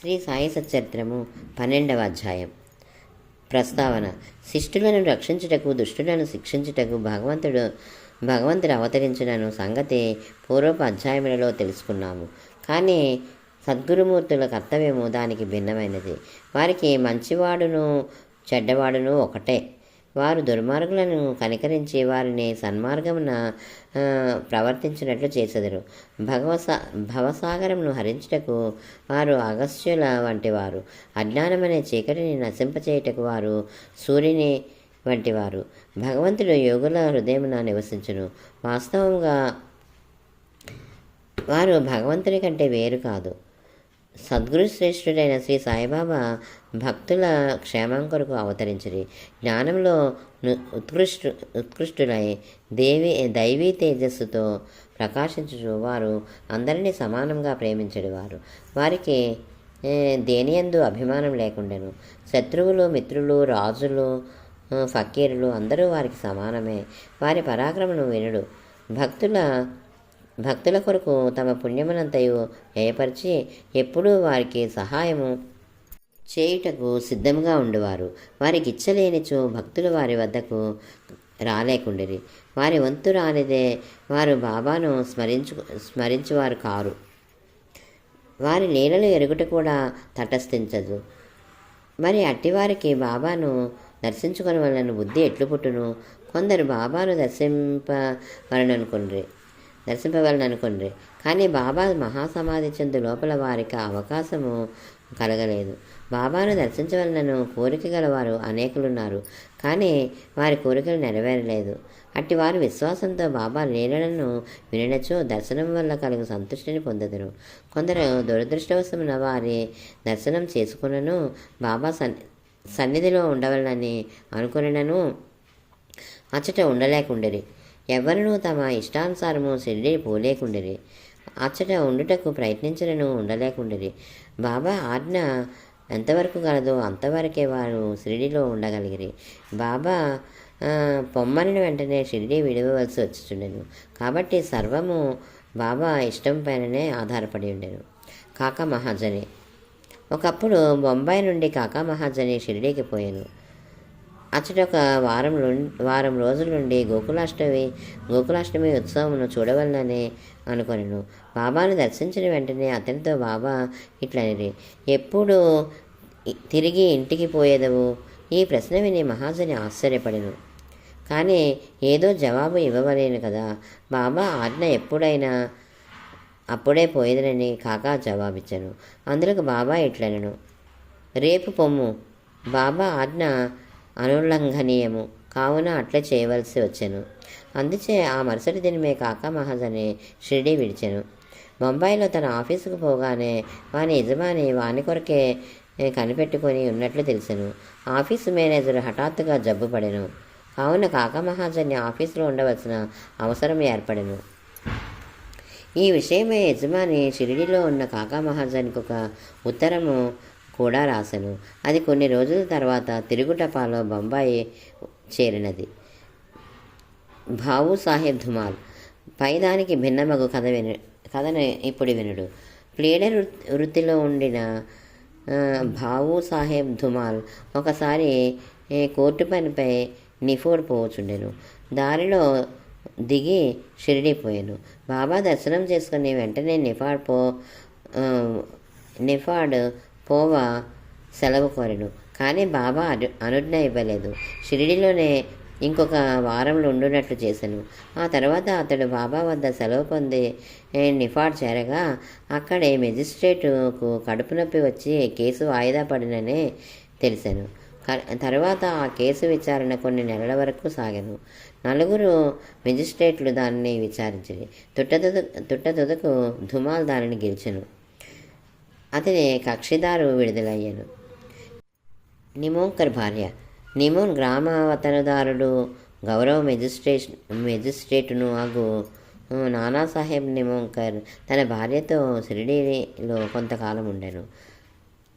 శ్రీ సాయి సచరిత్రము పన్నెండవ అధ్యాయం. ప్రస్తావన. శిష్టులను రక్షించుటకు దుష్టులను శిక్షించుటకు భగవంతుడు భగవంతుడు అవతరించినను సంగతి పూర్వపు అధ్యాయములలో తెలుసుకున్నాము. కానీ సద్గురుమూర్తుల కర్తవ్యము దానికి భిన్నమైనది. వారికి మంచివాడును చెడ్డవాడును ఒకటే. వారు దుర్మార్గులను కనికరించి వారిని సన్మార్గమున ప్రవర్తించినట్లు చేసెదరు. భగవసా భవసాగరమును హరించుటకు వారు అగస్త్యుల వంటి వారు అజ్ఞానమనే చీకటిని నశింపచేయుటకు వారు సూర్యుని వంటివారు. భగవంతుడు యోగుల హృదయమున నివసించును. వాస్తవంగా వారు భగవంతుని కంటే వేరు కాదు. సద్గురు శ్రేష్ఠుడైన శ్రీ సాయిబాబా భక్తుల క్షేమం కొరకు అవతరించిరి. జ్ఞానంలో ఉత్కృష్టు ఉత్కృష్టులై దేవి దైవీ తేజస్సుతో ప్రకాశించు వారు అందరినీ సమానంగా ప్రేమించడు వారు. వారికి దేనియందు అభిమానం లేకుండాను. శత్రువులు మిత్రులు రాజులు ఫకీరులు అందరూ వారికి సమానమే. వారి పరాక్రమను వినుడు. భక్తుల భక్తుల కొరకు తమ పుణ్యమునంతయు వ్యయపరిచి ఎప్పుడూ వారికి సహాయము చేయుటకు సిద్ధంగా ఉండువారు. వారికి ఇచ్చలేనిచో భక్తులు వారి వద్దకు రాలేకుండిరి. వారి వంతు రానిదే వారు బాబాను స్మరించు స్మరించువారు కారు. వారి లీలలు ఎరుగుట కూడా తటస్థించదు. మరి అట్టివారికి బాబాను దర్శించుకొని వలన బుద్ధి ఎట్లు పుట్టును? కొందరు బాబాను దర్శింపవలననుకుండ్రి దర్శింపవలననుకుండ్రి కానీ బాబా మహాసమాధి చెందు లోపల వారికి అవకాశము కలగలేదు. బాబాను దర్శించవలనను కోరిక గలవారు అనేకులున్నారు. కానీ వారి కోరికలు నెరవేరలేదు. అట్టి వారు విశ్వాసంతో బాబా లీలలను వినచో దర్శనం వల్ల కలుగు సంతృష్టిని పొందదురు. కొందరు దురదృష్టవశమున వారి దర్శనం చేసుకునను బాబా సన్ సన్నిధిలో ఉండవలనని అనుకునను అచ్చట ఉండలేకుండిరి. ఎవరునూ తమ ఇష్టానుసారము షిరిడి పోలేకుండిరి. అచ్చట ఉండుటకు ప్రయత్నించలను ఉండలేకుండిరి. బాబా ఆజ్ఞ ఎంతవరకు కలదో అంతవరకే వారు షిరిడిలో ఉండగలిగిరి. బాబా ఆ, పొమ్మనిన వెంటనే షిరిడి విడవలసి వచ్చుచుండెను. కాబట్టి సర్వము బాబా ఇష్టం పైననే ఆధారపడి ఉండెను. కాకా మహాజని ఒకప్పుడు బొంబాయి నుండి కాకా మహాజని షిరిడీకి పోయాను. అచ్చట ఒక వారం వారం రోజుల నుండి గోకులాష్టమి గోకులాష్టమి ఉత్సవమును చూడవలనని అనుకొనెను. బాబాను దర్శించిన వెంటనే అతనితో బాబా ఇట్లనిరి. ఎప్పుడు తిరిగి ఇంటికి పోయేదవు? ఈ ప్రశ్న విని మహాజని ఆశ్చర్యపడను. కానీ ఏదో జవాబు ఇవ్వవలేను కదా. బాబా ఆజ్ఞ ఎప్పుడైనా అప్పుడే పోయేదనని కాకా జవాబిచ్చాను. అందులోకి బాబా ఇట్లనను. రేపు పొమ్ము. బాబా ఆజ్ఞ అనుల్లంఘనీయము. కావున అట్లే చేయవలసి వచ్చాను. అందుచే ఆ మరుసటి దినమే కాకా మహాజని షిరిడి విడిచాను. బొంబాయిలో తన ఆఫీసుకు పోగానే వాని యజమాని వాని కొరకే కనిపెట్టుకొని ఉన్నట్లు తెలిసెను. ఆఫీసు మేనేజర్ హఠాత్తుగా జబ్బు పడెను. కావున కాకా మహాజన్ని ఆఫీసులో ఉండవలసిన అవసరం ఏర్పడెను. ఈ విషయమే యజమాని షిరిడిలో ఉన్న కాకా మహాజన్కి ఒక ఉత్తరము కూడా రాశాను అది కొన్ని రోజుల తర్వాత తిరుగుటపాలో బొంబాయి చేరినది. బావు సాహెబ్ ధుమాల్. పైదానికి భిన్నమగు కథ విను కథను ఇప్పుడు వినుడు. ప్లేడర్ వృత్తిలో ఉండిన బావు సాహెబ్ ధుమాల్ ఒకసారి కోర్టు పనిపై నిఫోడ్ పోవచ్చుండెను దారిలో దిగి షిరిడి పోయాను బాబా దర్శనం చేసుకుని వెంటనే నిఫాడ్ పో నిఫాడ్ పోవా సెలవు కోరెను. కానీ బాబా అను అనుజ్ఞ ఇవ్వలేదు. షిరిడిలోనే ఇంకొక వారంలో ఉండునట్లు చేశాను ఆ తర్వాత అతడు బాబా వద్ద సెలవు పొంది నిఫాడ్ చేరగా అక్కడే మెజిస్ట్రేటుకు కడుపు నొప్పి వచ్చి కేసు వాయిదా పడిననే తెలిసాను. తర్వాత ఆ కేసు విచారణ కొన్ని నెలల వరకు సాగాను. నలుగురు మెజిస్ట్రేట్లు దానిని విచారించి తుట్టతుద తుట్టతుదకు ధుమాల్ దానిని గెలిచెను. అతని కక్షిదారు విడుదలయ్యాను. నిమోంకర్ భార్య. నిమోన్ గ్రామవతనదారుడు గౌరవ మెజిస్ట్రేట్ మెజిస్ట్రేటును ఆగు. నానాసాహెబ్ నిమోంకర్ తన భార్యతో షిరిడీలో కొంతకాలం ఉండెను.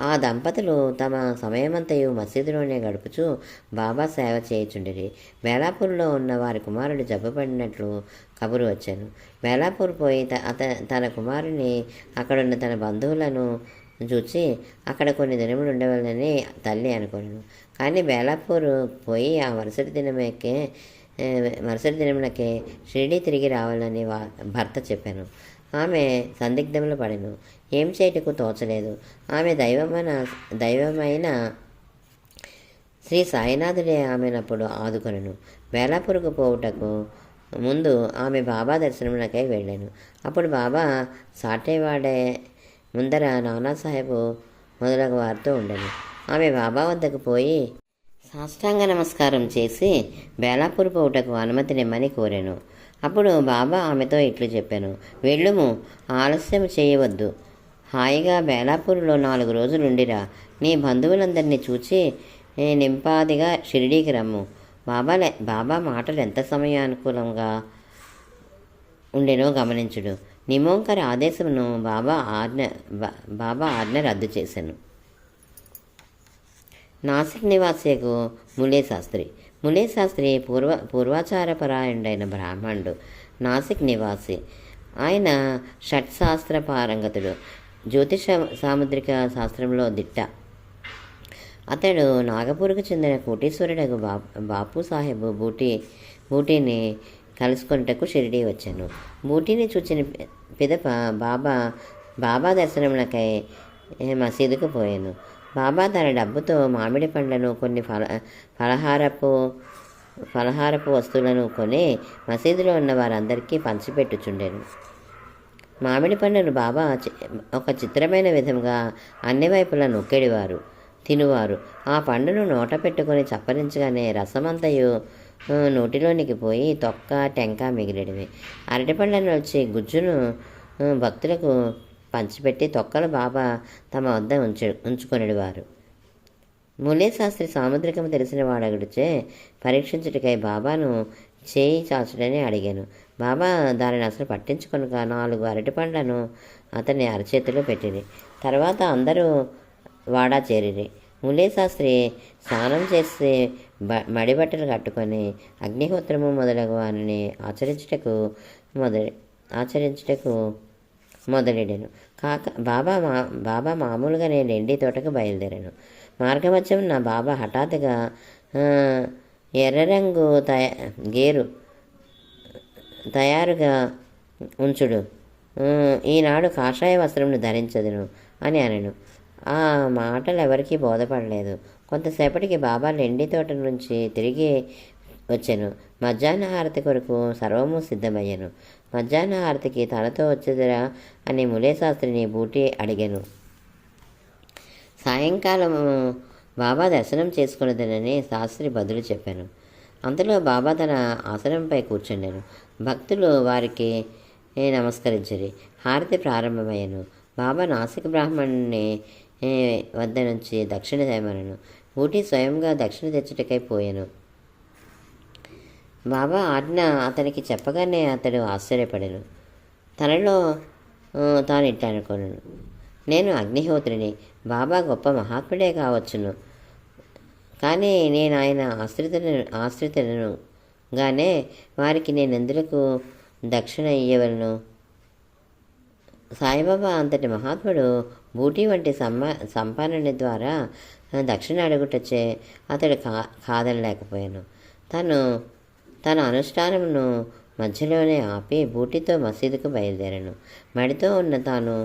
ఆ దంపతులు తమ సమయమంతయు మసీదులోనే గడుపుచూ బాబా సేవ చేయుచుండిరి. బేలాపూర్లో ఉన్న వారి కుమారుడు జబ్బుపడినట్లు కబురు వచ్చాను. మేలాపూర్ పోయి త- అత తన కుమారుని అక్కడున్న తన బంధువులను చూచి అక్కడ కొన్ని దినములు ఉండవాలని తల్లి అనుకున్నాను కానీ బేలాపూర్ పోయి ఆ మరుసటి దినమేకే మరుసటి దినములకే షిరిడి తిరిగి రావాలని వా భర్త చెప్పాను. ఆమె సందిగ్ధంలో పడను. ఏం చేయటకు తోచలేదు. ఆమె దైవమైన దైవమైన శ్రీ సాయినాథుడే ఆమెనప్పుడు ఆదుకొనను. బేలాపూర్కు పోవుటకు ముందు ఆమె బాబా దర్శనమునకై వెళ్ళాను. అప్పుడు బాబా సాటేవాడే ముందర నానాసాహెబ్ మొదలగు వారితో ఉండను. ఆమె బాబా వద్దకు పోయి సాష్టాంగ నమస్కారం చేసి బేలాపూర్ పోవుటకు అనుమతినిమ్మని కోరాను. అప్పుడు బాబా ఆమెతో ఇట్లు చెప్పాను. వెళ్ళుము ఆలస్యం చేయవద్దు. హాయిగా బేలాపూర్లో నాలుగు రోజులు ఉండిరా నీ బంధువులందరినీ చూచి నింపాదిగా షిరిడీకి రమ్ము. బాబా లే- బాబా మాటలు ఎంత సమయానుకూలంగా ఉండెనో గమనించుడు. నిమోంకర ఆదేశమును బాబా ఆజ్ఞ బా- బాబా ఆజ్ఞ రద్దు చేశాను. నాసిక్ నివాసియకు ములే శాస్త్రి ములే శాస్త్రి పూర్వ పూర్వాచారపరాయణుడైన బ్రాహ్మణుడు నాసిక్ నివాసి. ఆయన షట్శాస్త్ర పారంగతుడు జ్యోతిష సాముద్రిక శాస్త్రంలో దిట్ట. అతడు నాగపూర్కు చెందిన కోటీశ్వరుడకు బా బాపు సాహెబ్ బూటీ బూటీని కలుసుకొనుటకు షిరిడీ వచ్చాను. బూటీని చూచిన పిదప బాబా బాబా దర్శనములకై మసీదుకు పోయాను. బాబా తన డబ్బుతో మామిడి పండ్లను కొన్ని ఫల ఫలహారపు ఫలహారపు వస్తువులను కొని మసీదులో ఉన్న వారందరికీ పంచిపెట్టుచుండెను. మామిడి పండును బాబా చి- ఒక చిత్రమైన విధంగా అన్ని వైపులా నొక్కెడివారు తినువారు. ఆ పండును నోట పెట్టుకొని చప్పరించగానే రసమంతయు నోటిలోనికి పోయి తొక్క టెంక మిగిలినవి. అరటిపండ్లను వచ్చి గుజ్జును భక్తులకు పంచిపెట్టి తొక్కలు బాబా తమ వద్ద ఉంచు ఉంచుకొనివారు మూలే శాస్త్రి సాముద్రికము తెలిసిన వాడగుడిచే పరీక్షించుటకై బాబాను చేయి చాచుడని అడిగాను. బాబా దానిని అసలు పట్టించుకొనక నాలుగు అరటిపండ్లను అతని అరచేతిలో పెట్టిరి. తర్వాత అందరూ వాడా చేరిరి. మూలే శాస్త్రి స్నానం చేసి బ మడిబట్టలు కట్టుకొని అగ్నిహోత్రము మొదలగు వారిని ఆచరించుటకు మొదలు ఆచరించుటకు మొదలెడాను. కాక బాబా మా బాబా మామూలుగా నేను ఎండి తోటకు బయలుదేరాను. మార్గమధ్యం నా బాబా హఠాత్తుగా ఎర్ర రంగు తయ గేరు తయారుగా ఉంచుడు. ఈనాడు కాషాయ వస్త్రంను ధరించదును అని అనను. ఆ మాటలు ఎవరికీ బోధపడలేదు. కొంతసేపటికి బాబా లెండి తోట నుంచి తిరిగి వచ్చాను. మధ్యాహ్న హారతి కొరకు సర్వము సిద్ధమయ్యాను. మధ్యాహ్న హారతికి తనతో వచ్చేదిరా అని ములే శాస్త్రిని బూటి అడిగాను. సాయంకాలము బాబా దర్శనం చేసుకున్నదనని శాస్త్రి బదులు చెప్పాను. అంతలో బాబా తన ఆసనంపై కూర్చుండాను. భక్తులు వారికి నమస్కరించరు. హారతి ప్రారంభమయ్యాను. బాబా నాసిక బ్రాహ్మణుని వద్ద నుంచి దక్షిణ తేమనను ఊటీ స్వయంగా దక్షిణ తెచ్చుటకై పోయాను. బాబా ఆజ్ఞ అతనికి చెప్పగానే అతడు ఆశ్చర్యపడను. తనలో తాను ఇట్లా నేను అగ్నిహోత్రిని. బాబా గొప్ప మహాత్ముడే కావచ్చును. కానీ నేను ఆయన ఆశ్రితులను ఆశ్రితులను గానే వారికి నేను ఎందుకు దక్షిణ ఇయ్యవలను? సాయిబాబా అంతటి మహాత్ముడు బూటీ వంటి సంపా సంపాదన ద్వారా దక్షిణ అడుగుటచ్చే అతడు కా కాదనలేకపోయాను. తను తన అనుష్ఠానమును మధ్యలోనే ఆపి బూటితో మసీదుకు బయలుదేరాను. మడితో ఉన్న తాను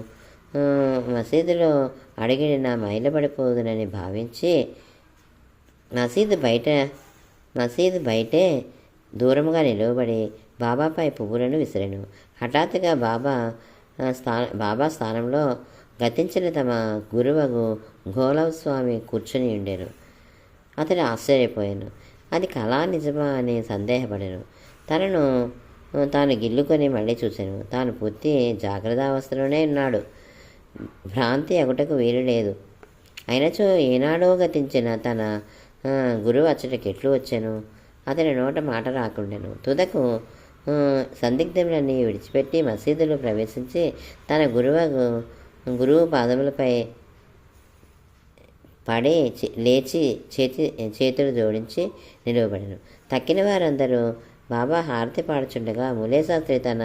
మసీదులో అడిగిన మైలబడిపోదునని భావించి మసీదు బయట మసీదు బయటే దూరంగా నిలవబడి బాబాపై పువ్వులను విసిరాను. హఠాత్తుగా బాబా స్థాన స్థా బాబా స్థానంలో గతించిన తమ గురువగు గోలవ్ స్వామి కూర్చొని ఉండేను. అతడు ఆశ్చర్యపోయాను. అది కళా నిజమా అని సందేహపడాను తనను తాను గిల్లుకొని మళ్ళీ చూశాను. తాను పూర్తి జాగ్రత్తావస్థలోనే ఉన్నాడు. భ్రాంతి ఎగుటకు వీలు లేదు. అయినచో ఏనాడో గతించిన తన గురువు అచ్చటికి ఎట్లు వచ్చాను? అతని నోట మాట రాకుండాను. తుదకు సందిగ్ధములన్నీ విడిచిపెట్టి మసీదులో ప్రవేశించి తన గురువు గురువు పాదములపై పడి లేచి చేతి చేతులు జోడించి నిలువబడను. తక్కిన వారందరూ బాబా హారతి పాడుచుండగా ములేశాస్త్రి తన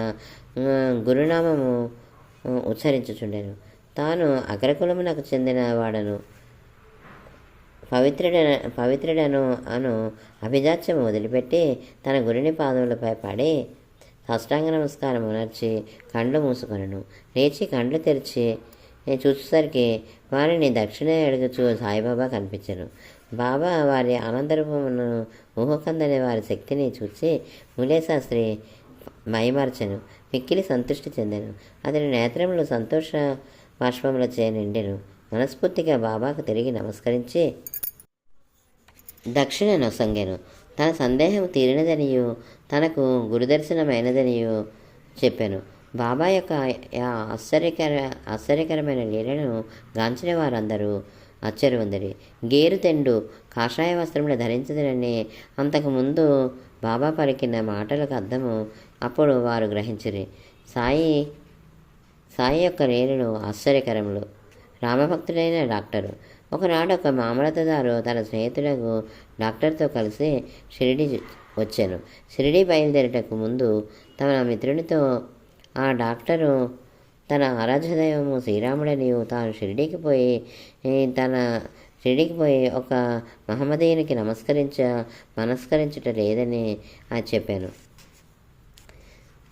గురునామము ఉచ్చరించుచుండెను. తాను అగ్రకులమునకు చెందిన వాడను పవిత్రుడ పవిత్రుడను అను అభిజాత్యము వదిలిపెట్టి తన గురుని పాదములపై పడి సాష్టాంగ నమస్కారం ఉనర్చి కండ్లు మూసుకొనను. లేచి కండ్లు తెరిచి నేను చూసేసరికి వారిని దక్షిణ అడుగుచూ సాయిబాబా కనిపించారు బాబా వారి ఆనందరూపమును ఊహకందనే వారి శక్తిని చూసి ములేశాస్త్రి మైమార్చెను. మిక్కిలి సంతృష్టి చెందాను. అతని నేత్రంలో సంతోష బాష్పములచే నిండెను. మనస్ఫూర్తిగా బాబాకు తిరిగి నమస్కరించి దక్షిణ నొసంగాను. తన సందేహం తీరినదనియు తనకు గురుదర్శనమైనదనియు చెప్పాను. బాబా యొక్క ఆశ్చర్యకర ఆశ్చర్యకరమైన లీలను గాంచిన వారందరూ ఆశ్చర్యవందరి. గేరు తెండు కాషాయ వస్త్రములు ధరించదనని అంతకుముందు బాబా పలికిన మాటలకు అర్థము అప్పుడు వారు గ్రహించిరి. సాయి సాయి యొక్క లీలలు ఆశ్చర్యకరములు. రామభక్తుడైన డాక్టరు. ఒకనాడు ఒక మామలతదారు తన స్నేహితులకు డాక్టర్తో కలిసి షిరిడి వచ్చాను. షిరిడి బయలుదేరటకు ముందు తమ మిత్రునితో ఆ డాక్టరు తన ఆరాధ్యదైవము శ్రీరాముడని తాను షిరిడీకి పోయి తన షిరిడీకి పోయి ఒక మహమ్మదీయునికి నమస్కరించ మనస్కరించుట లేదని అది చెప్పాను.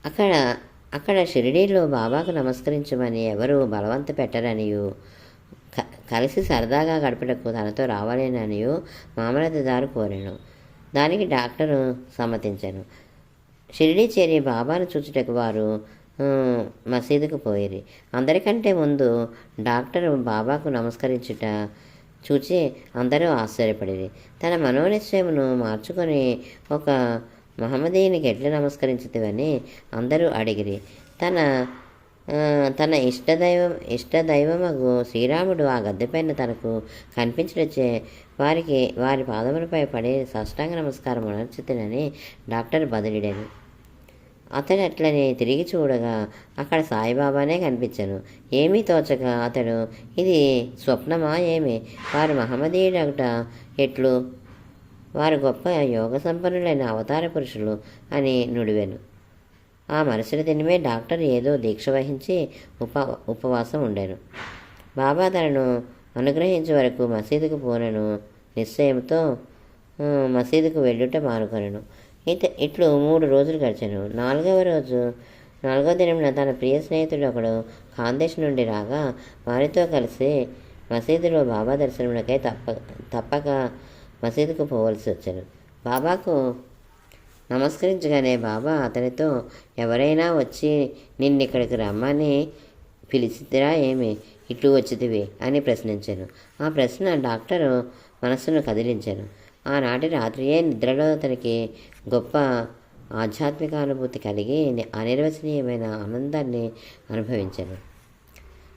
అక్కడ అక్కడ షిరిడీలో బాబాకు నమస్కరించమని ఎవరు బలవంత పెట్టరనియు క- కలిసి సరదాగా గడపటకు తనతో రావాలేననియు మామలతదారు కోరాను. దానికి డాక్టరు సమ్మతించాను. షిరిడీ చేరి బాబాను చూచుటకు వారు మసీదుకు పోయిరి అందరికంటే ముందు డాక్టర్ బాబాకు నమస్కరించుట చూచి అందరూ ఆశ్చర్యపడిరి తన మనోనిశ్చయమును మార్చుకొని ఒక మహమ్మదీయునికి ఎట్లా నమస్కరించుతావని అందరూ అడిగిరి. తన తన ఇష్టదైవం ఇష్టదైవమగు శ్రీరాముడు ఆ గద్దెపైన తనకు కనిపించడచ్చే వారికి వారి పాదములపై పడి సాష్టాంగ నమస్కారం అనర్చుతునని డాక్టర్ బదిలిడాను అతడు అట్లనే తిరిగి చూడగా అక్కడ సాయిబాబానే కనిపించను. ఏమీ తోచక అతడు ఇది స్వప్నమా ఏమి? వారు మహమ్మదీయుడట ఎట్లు? వారు గొప్ప యోగ సంపన్నులైన అవతార పురుషులు అని నుడివెను. ఆ మరుసటి దినమే డాక్టర్ ఏదో దీక్ష వహించి ఉప ఉపవాసం ఉండాను. బాబా తనను అనుగ్రహించే వరకు మసీదుకు పోనను. నిశ్చయంతో మసీదుకు వెళ్ళుట మానుకొనను. ఇత ఇట్లు మూడు రోజులు గడిచాను. నాలుగవ రోజు నాలుగో దినంన తన ప్రియ స్నేహితుడు ఒకడు ఖాందేశ్ నుండి రాగా వారితో కలిసి మసీదులో బాబా దర్శనములకై తప్ప తప్పక మసీదుకు పోవలసి వచ్చాను. బాబాకు నమస్కరించగానే బాబా అతనితో ఎవరైనా వచ్చి నిన్ను ఇక్కడికి రమ్మని పిలిచితిరా ఏమి? ఇటు వచ్చితివి? అని ప్రశ్నించాను. ఆ ప్రశ్న డాక్టరు మనస్సును కదిలించాను. ఆనాటి రాత్రియే నిద్రలో అతనికి గొప్ప ఆధ్యాత్మిక అనుభూతి కలిగి అనిర్వచనీయమైన ఆనందాన్ని అనుభవించాను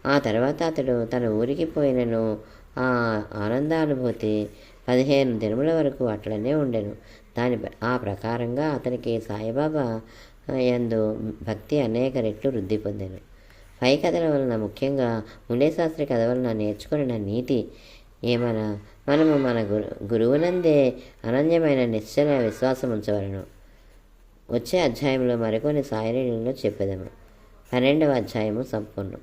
ఆ తర్వాత అతడు తన ఊరికి పోయినను ఆ ఆనందానుభూతి పదిహేను దినముల వరకు అట్లనే ఉండెను. దాని ఆ ప్రకారంగా అతనికి సాయిబాబా యందు భక్తి అనేక రెట్లు వృద్ధి పొందాను. పై కథల వలన ముఖ్యంగా శాస్త్రి కథ వలన నేర్చుకున్న నీతి ఏమైనా మనము మన గురు గురువునందే అనన్యమైన నిశ్చల విశ్వాసం ఉంచవలను. వచ్చే అధ్యాయంలో మరికొన్ని సాయిలీలలో చెప్పేదము. పన్నెండవ అధ్యాయము సంపూర్ణం.